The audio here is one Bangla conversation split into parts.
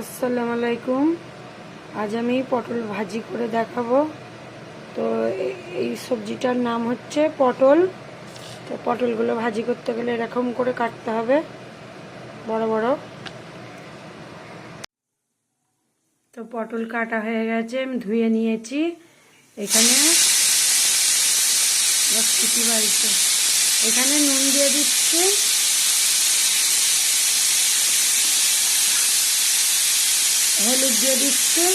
আসসালামু আলাইকুম আজ আমি পটল ভাজি করে দেখাবো। তো এই সবজিটার নাম হচ্ছে পটল। তো পটলগুলো ভাজি করতে গেলে এরকম করে কাটতে হবে, বড় বড়। তো পটল কাটা হয়ে গেছে, আমি ধুয়ে নিয়েছি। এখানে এখানে নুন দিয়ে দিচ্ছি। হলুদ দিয়ে দিচ্ছি।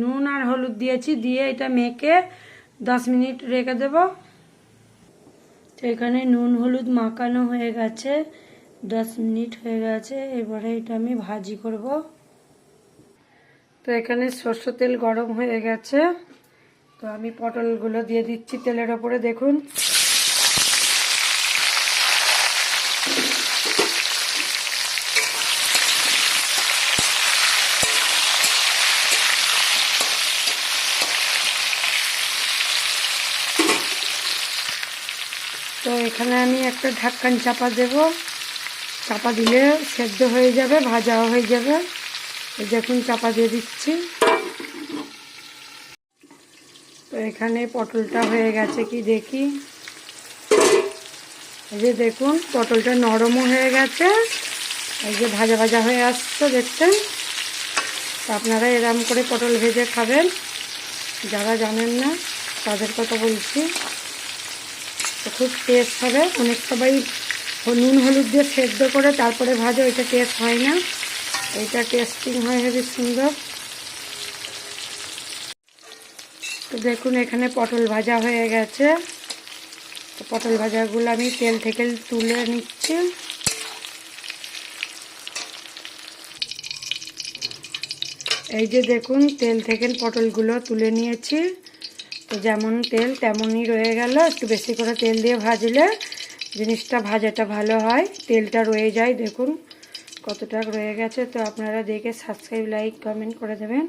নুন আর হলুদ দিয়েছি, দিয়ে এটা মেখে দশ মিনিট রেখে দেব। তো এখানে নুন হলুদ মাখানো হয়ে গেছে, দশ মিনিট হয়ে গেছে, এবারে এটা আমি ভাজি করব। তো এখানে সর্ষে তেল গরম হয়ে গেছে। তো আমি পটলগুলো দিয়ে দিচ্ছি তেলের ওপরে, দেখুন। তো এখানে আমি একটা ঢাক্কান চাপা দেব। চাপা দিলে সেদ্ধ হয়ে যাবে, ভাজাও হয়ে যাবে। দেখুন চাপা দিয়ে দিচ্ছি। তো এখানে পটলটা হয়ে গেছে কি দেখি। এই যে দেখুন, পটলটা নরমও হয়ে গেছে। এই যে ভাজা ভাজা হয়ে আসছে দেখছেন তো আপনারা এরম করে পটল ভেজে খাবেন। যারা জানেন না, তাদের কথা বলছি। তো খুব টেস্ট হবে। অনেক সবাই নুন, হলুদ দিয়ে সেদ্ধ করে তারপরে ভাজে, ওইটা টেস্ট হয় না। এটা টেস্টিং হয় হেবি সুন্দর। তো দেখুন, এখানে পটল ভাজা হয়ে গেছে। তো পটল ভাজাগুলো আমি তেল থেকে তুলে নিচ্ছি। এই যে দেখুন, তেল থেকে পটলগুলো তুলে নিয়েছি। তো যেমন তেল তেমনই রয়ে গেল। একটু বেশি করে তেল দিয়ে ভাজলে জিনিসটা ভাজাটা ভালো হয়। তেলটা রয়ে যায়, দেখুন কতটা রয়ে গেছে। তো আপনারা দেখে সাবস্ক্রাইব লাইক কমেন্ট করে দেবেন।